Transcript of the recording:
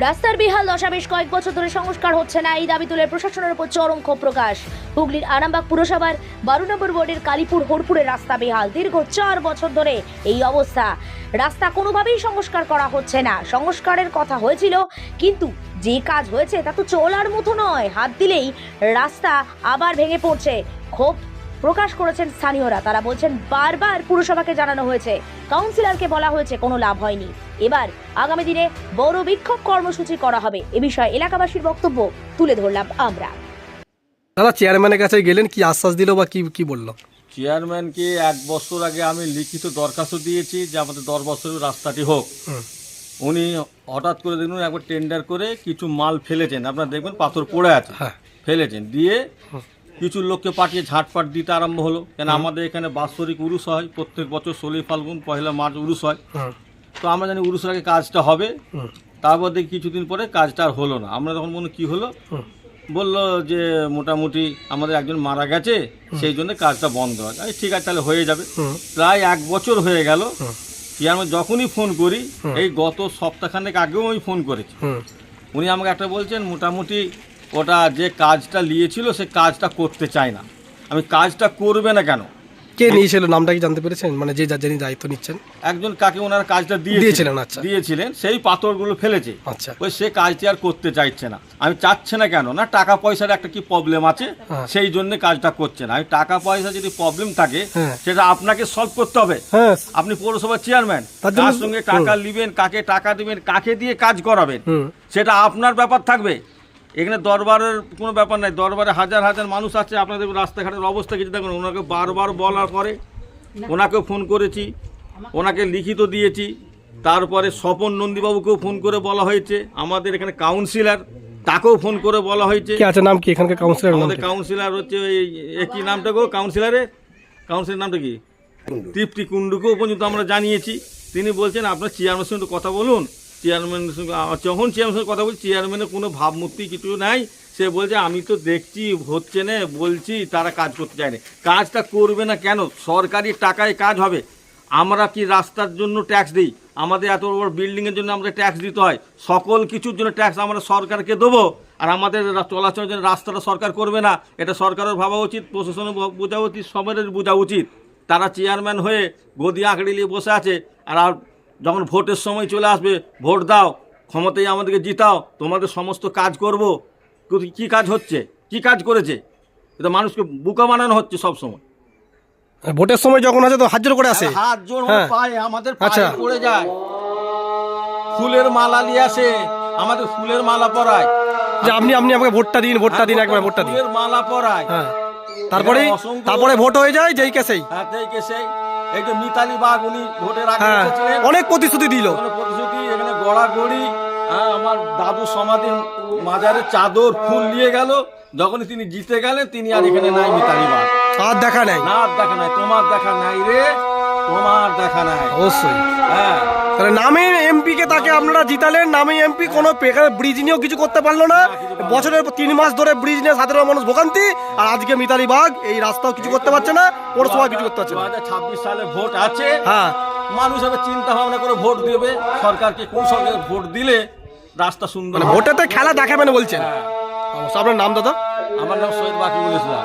রাস্তার বেহাল দশা বেশ কয়েক বছর ধরে সংস্কার হচ্ছে না। এই দাবি তুলে প্রশাসনের উপর চরম ক্ষোভ প্রকাশ। হুগলির আরামবাগ পুরসভার বারো নম্বর ওয়ার্ডের কালীপুর হরপুরের রাস্তা বেহাল। দীর্ঘ চার বছর ধরে এই অবস্থা। রাস্তা কোনোভাবেই সংস্কার করা হচ্ছে না। সংস্কারের কথা হয়েছিল, কিন্তু যে কাজ হয়েছে তা তো চলার মতো নয়। হাত দিলেই রাস্তা আবার ভেঙে পড়ছে। ক্ষোভ প্রকাশ করেছেন স্থানীয়রা। তারা বলছেন বারবার পুরসভাকে জানানো হয়েছে। কাউন্সিলরকে বলা হয়েছে কোনো লাভ হয়নি। এবার আগামী দিনে বড় বিক্ষোভ কর্মসূচি করা হবে। এ বিষয়ে এলাকাবাসীর বক্তব্য তুলে ধরলাম আমরা। দাদা চেয়ারম্যানের কাছে গেলেন কি আশ্বাস দিল বা কি কি বলল? চেয়ারম্যানকে এক বছর আগে আমি লিখিত দরখাস্ত দিয়েছি যে আমাদের দশ বছরের রাস্তাটি হোক। উনি হঠাৎ করে দেখুন একবার টেন্ডার করে কিছু মাল ফেলেছেন। আপনারা দেখবেন পাথর পড়ে আছে। হ্যাঁ। ফেলেছেন। দিয়ে কিছু লোককে পাঠিয়ে ঝাঁটপাট দিতে আরম্ভ হলো। কেন আমাদের এখানে বাৎসরিক উরুস হয় প্রত্যেক বছর ষোলোই ফাল্গুন পয়লা মার্চ উরুস হয়। তো আমরা জানি উরুসের আগে কাজটা হবে। তারপর দেখি কিছুদিন পরে কাজটা আর হলো না। আমরা তখন মনে কি হলো। বলল যে মোটামুটি আমাদের একজন মারা গেছে সেই জন্য কাজটা বন্ধ হয়। আমি ঠিক আছে তাহলে হয়ে যাবে। প্রায় এক বছর হয়ে গেল। হুম। চেয়ারম্যান যখনই ফোন করি এই গত সপ্তাহখানেক আগেও আমি ফোন করেছি। উনি আমাকে একটা বলছেন মোটামুটি ওটা যে কাজটা নিয়েছিল সে কাজটা করতে চায় না। আমি কাজটা করবে না কেন? কে নিয়েছিল? নামটা কি জানতে পেরেছেন? মানে যে যিনি দায়িত্ব নিচ্ছেন। একজন কাকে ওনার কাজটা দিয়েছিলেন, দিয়েছিলেন আচ্ছা। দিয়েছিলেন সেই পাথরগুলো ফেলেছে। আচ্ছা। ওই সে কাজটি আর করতে চাইছে না। আমি চাচ্ছে না কেন? না টাকা পয়সার একটা কি প্রবলেম আছে? হ্যাঁ। সেই জন্য কাজটা করছে না। আমি টাকা পয়সা যদি প্রবলেম থাকে হ্যাঁ। সেটা আপনাকে সলভ করতে হবে। হ্যাঁ। আপনি পৌরসভার চেয়ারম্যান তার সঙ্গে টাকা নিবেন কাকে টাকা দিবেন কাকে দিয়ে কাজ করাবেন সেটা আপনার ব্যাপার থাকবে। এখানে দরবারের কোনো ব্যাপার নাই দরবারে হাজার হাজার মানুষ আছে আপনাদের রাস্তাঘাটের অবস্থা কিছু দেখুন ওনাকে বারবার বলার পরে ওনাকে ফোন করেছি ওনাকে লিখিত দিয়েছি তারপরে স্বপন নন্দীবাবুকেও ফোন করে বলা হয়েছে আমাদের এখানে কাউন্সিলর তাকেও ফোন করে বলা হয়েছে। কি আছে নাম কি? এখানকার কাউন্সিলর আমাদের? কাউন্সিলর হচ্ছে ওই এ কি নামটা গো? কাউন্সিলরের কাউন্সিলর নামটা কি? তৃপ্তি কুণ্ডুকেও পর্যন্ত আমরা জানিয়েছি তিনি বলছেন আপনার চেয়ারম্যানের সঙ্গে কথা বলুন। চেয়ারম্যানের সঙ্গে যখন চেয়ারম্যানের কথা বলছি চেয়ারম্যানের কোনো ভাবমূর্তি কিছু নাই। সে বলছে, আমি তো দেখছি হচ্ছে না বলছি, তারা কাজ করতে চায় না। কাজটা করবে না কেন? সরকারি টাকায় কাজ হবে। আমরা কি রাস্তার জন্য ট্যাক্স দিই? আমাদের এত বড় বিল্ডিংয়ের জন্য আমাদের ট্যাক্স দিতে হয়। সকল কিছুর জন্য ট্যাক্স আমরা সরকারকে দেবো। আর আমাদের চলাচলের জন্য রাস্তাটা সরকার করবে না। এটা সরকারের ভাবা উচিত, প্রশাসনের বোঝা উচিত সবারই বোঝা উচিত। তারা চেয়ারম্যান হয়ে গদি আঁকড়ে নিয়ে বসে আছে। আর যখন ভোটের সময় চলে আসবে ভোট দাও ক্ষমতায় আমাদেরকে জিতাও তোমাদের সমস্ত কাজ করব। কি কাজ হচ্ছে? কি কাজ করেছে? এটা মানুষকে বুকা বানানো হচ্ছে সব সময়। ভোটের সময় যখন আছে তো হাত জোর করে আসে। হাত জোর হ্যাঁ। পায়ে আমাদের আচ্ছা। পায়ে পড়ে যায়। ফুলের মালা নিয়ে আসে আমাদের ফুলের মালা পরায়। যে আপনি আপনি আমাকে ভোটটা দিন ভোটটা দিন একবার ভোটটা দিন। ফুলের মালা পরায়। হ্যাঁ। তারপরে তারপরে ভোট হয়ে যায় যেই কেসেই। হ্যাঁ থেকে সেই এই যে মিতালি বাঘ উনি ভোটের আগে হ্যাঁ। এসেছিলেন। অনেক প্রতিশ্রুতি দিল। প্রতিশ্রুতি এখানে গড়াগড়ি হ্যাঁ আমার দাদু সমাধি মাজারে চাদর ফুল নিয়ে গেল। যখনই তিনি জিতে গেলেন তিনি আর এখানে নাই মিতালি বাগ আর দেখা নেই। না আর দেখা নাই তোমার দেখা নাই রে তোমার দেখা নাই। অবশ্যই। হ্যাঁ। তাহলে নামে এমপি কে তাকে আপনারা জিতালেন নামে এমপি কোনো ব্রিজ নিয়েও কিছু করতে পারল না। বছরের তিন মাস ধরে ব্রিজ নিয়ে সাধারণ মানুষ ভোগান্তি আর আজকে মিতালি বাগ এই রাস্তাও কিছু করতে পারছে না পৌরসভা কিছু করতে পারছে না। ছাব্বিশ সালে ভোট আছে। হ্যাঁ। মানুষ এবার চিন্তা ভাবনা করে ভোট দেবে। সরকারকে কোন সরকার ভোট দিলে রাস্তা সুন্দর মানে হবে। ভোটেতে খেলা দেখাবেন বলছেন। হ্যাঁ। আপনার নাম দাদা? আমার নাম সৈয়দ বাকিবুল ইসলাম।